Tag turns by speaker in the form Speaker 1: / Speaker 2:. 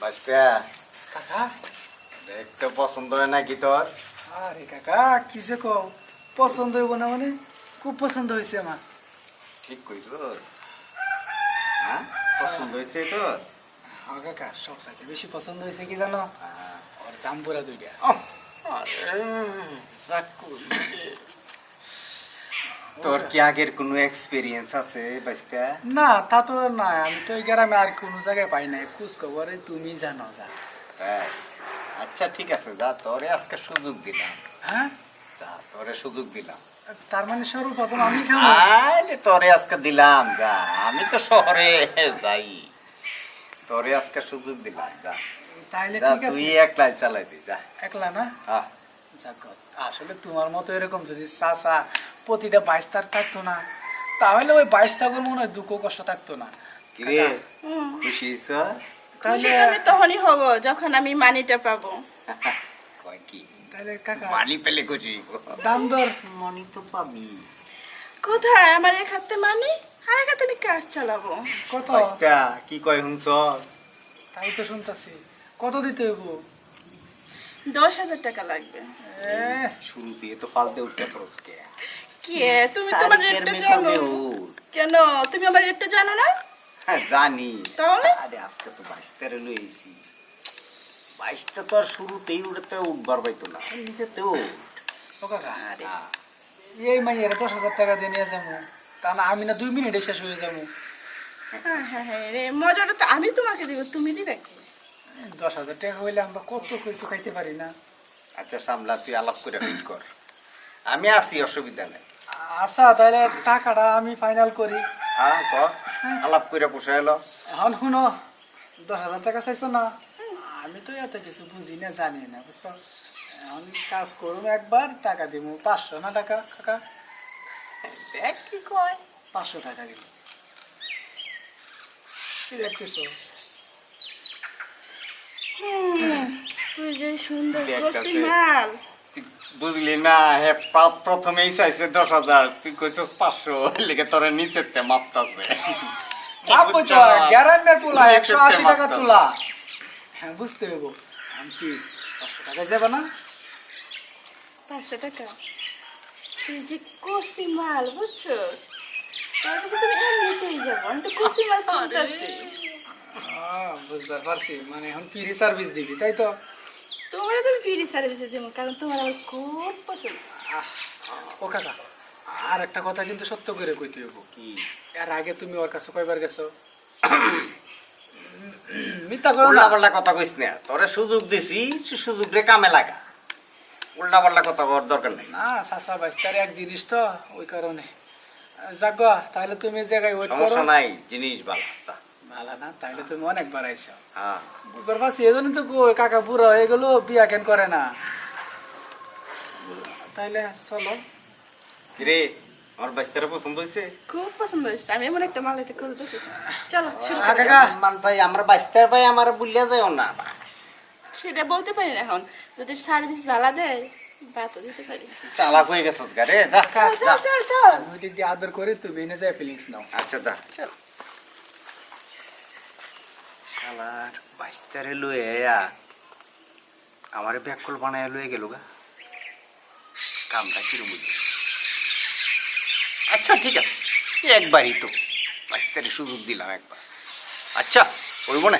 Speaker 1: বাচ্চা
Speaker 2: কাকা?
Speaker 1: দেখতে পছন্দ হয় নাকি তোর?
Speaker 2: আরে কাকা কি যে কও? পছন্দ হইব না মানে? খুব পছন্দ হয়েছে আমার।
Speaker 1: ঠিক কইছ হ্যাঁ? পছন্দ হয়েছে তোর?
Speaker 2: হ্যাঁ কাকা সব সাথে বেশি পছন্দ হয়েছে কি জানো? ওর জাম্বুরা দুইটা।
Speaker 1: তোর কি আগের কোনো এক্সপিরিয়েন্স আছে
Speaker 2: না তা তো না আমি তো এই গ্রামে আর কোনো জায়গায় পাই নাই। খোঁজ খবরে তুমি জানো যা।
Speaker 1: তাই আচ্ছা ঠিক আছে যা তোরে আজকে সুযোগ দিলাম।
Speaker 2: হ্যাঁ?
Speaker 1: যা তোরে সুযোগ দিলাম।
Speaker 2: তার মানে সর্বপ্রথম আমি খাব?
Speaker 1: আরে তোরে আজকে দিলাম যা। আমি তো শহরে যাই। তোরে আজকে সুযোগ দিলাম যা।
Speaker 2: তাইলে ঠিক
Speaker 1: তুই
Speaker 2: আছে
Speaker 1: একলাই চালাইবি যা।
Speaker 2: একলা না?
Speaker 1: আহ,
Speaker 2: যাক আসলে তোমার মতো এরকম যদি চাচা প্রতিটা বাইশ তার থাকতো না। তাহলে ওই বাইশ থাকার মনে হয় দুঃখ কষ্ট থাকতো না।
Speaker 1: কিরে খুশি
Speaker 2: তাহলে
Speaker 3: আমি তখনই হব যখন আমি মানিটা পাবো।
Speaker 1: কয় কি?
Speaker 2: তাহলে কাকা
Speaker 1: মানি পেলে খুশি
Speaker 2: দাম দর?
Speaker 1: মানি তো পাবি।
Speaker 3: কোথায়? আমার এক হাতে মানি আর এক হাতে আমি কাজ চালাবো।
Speaker 2: কত?
Speaker 1: কি কয় হুনছ
Speaker 2: তাই তো শুনতাছি। কত দিতে হইব?
Speaker 3: দশ হাজার টাকা লাগবে।
Speaker 2: এ,
Speaker 1: শুরু তো ফালতে উঠতে খরচ কে
Speaker 3: কি তুমি তোমার রেটটা জানো। কেন? তুমি আমার রেটটা জানো না?
Speaker 1: হ্যাঁ জানি।
Speaker 3: তাহলে?
Speaker 1: আরে আজকে তো বাইশ তেরো লইছি। বাইশটা তো আর শুরুতেই উঠতে উঠবার পাইতো না
Speaker 3: আরে
Speaker 1: হ্যাঁ।
Speaker 2: এই মাইয়ারে দশ হাজার টাকা দিয়ে নিয়ে যাব। তা না আমি না দুই মিনিটে শেষ হয়ে যাব।
Speaker 3: হ্যাঁ হ্যাঁ হ্যাঁ রে মজাটা তো আমি তোমাকে দিব তুমি দিবে কি?
Speaker 2: দশ হাজার টাকা হইলে আমরা কত কিছু খাইতে পারি না।
Speaker 1: আচ্ছা সামলা তুই আলাপ করে ফিট কর। আমি আছি অসুবিধা নেই।
Speaker 2: আচ্ছা তাহলে টাকাটা আমি ফাইনাল করি।
Speaker 1: হ্যাঁ কর আলাপ করে পোষা এলো।
Speaker 2: এখন শুনো দশ হাজার টাকা চাইছো না? আমি তো এত কিছু বুঝি না জানি না বুঝছ? এখন কাজ করুন একবার টাকা দিব পাঁচশো না টাকা কাকা?
Speaker 1: দেখ কি কয়।
Speaker 2: পাঁচশো টাকা দিব। কি দেখতেছো?
Speaker 3: তুই যে সুন্দর। মাল।
Speaker 1: বুঝলি না হে প্রথমেই চাইছে দশ হাজার। তুই কইছস পাঁচশো লেগে তোর নিচের তে মাপতাছে
Speaker 2: ভাববো তো গ্যারান্ডার তুলা
Speaker 1: নিচের
Speaker 2: একশো আশি টাকা
Speaker 1: মাপতাছে।
Speaker 2: হ্যাঁ বুঝতে হইব। আমি কি পাঁচশো টাকা যাবে না?
Speaker 3: পাঁচশো টাকা? তুই যে কষি মাল বুঝছ তার কাছে তুমি এমনিতেই যাব আমি তো কষি মাল কিনতেছি।
Speaker 2: বুঝতে পারছি। মানে এখন ফ্রি সার্ভিস দিবি তাই তো?
Speaker 3: তোমার তো ফ্রি সার্ভিসে দেবো কারণ তোমার আমার খুব পছন্দ।
Speaker 2: ও কাকা আর একটা কথা কিন্তু সত্য করে কইতে হইব।
Speaker 1: কি?
Speaker 2: এর আগে তুমি ওর কাছে কয়বার গেছো? মিথ্যা করো
Speaker 1: উল্টা
Speaker 2: না।
Speaker 1: পাল্টা কথা কইস না। তোরে সুযোগ দিছি সে সুযোগ রে কামে লাগা। উল্টা পাল্টা কথা কর দরকার নেই।
Speaker 2: না চাচা বাইস্তার এক জিনিস তো ওই কারণে। যাগা তাহলে তুমি জায়গায় ওয়েট করো।
Speaker 1: সমস্যা নাই জিনিস ভালো।
Speaker 2: ভালো না তাইলে তুমি অনেকবার আইছো
Speaker 1: হ্যাঁ।
Speaker 2: বুঝবার পারছি এই তো কাকা বুড়া হয়ে গেল বিয়া কেন করে না? তাইলে চলো।
Speaker 1: কিরে আমার বাইস্তারা পছন্দ হয়েছে
Speaker 3: খুব পছন্দ হয়েছে আমি এমন একটা মাল খুলতেছি চলো শুরু
Speaker 2: কাকা।
Speaker 1: মান ভাই আমরা বাইস্তার ভাই আমার বুলিয়া যাও না।
Speaker 3: সেটা বলতে পারি না এখন। যদি সার্ভিস ভালো দেয় দিতে পারি।
Speaker 1: চালাক হয়ে গেছ গারে যা
Speaker 3: চল চল চল চল।
Speaker 2: আমি ওই দিক দিয়ে আদর করে তুমি এনে যায় ফিলিংস নাও।
Speaker 1: আচ্ছা যা।
Speaker 3: চল।
Speaker 1: শালার বাইস্তারে লয়ে আয়া আমারে ব্যাকল বানায় লয়ে গেল গা। কামটা কিরম আচ্ছা ঠিক আছে। একবারই তো। বাইস্তারে সুযোগ দিলাম একবার। আচ্ছা করব না?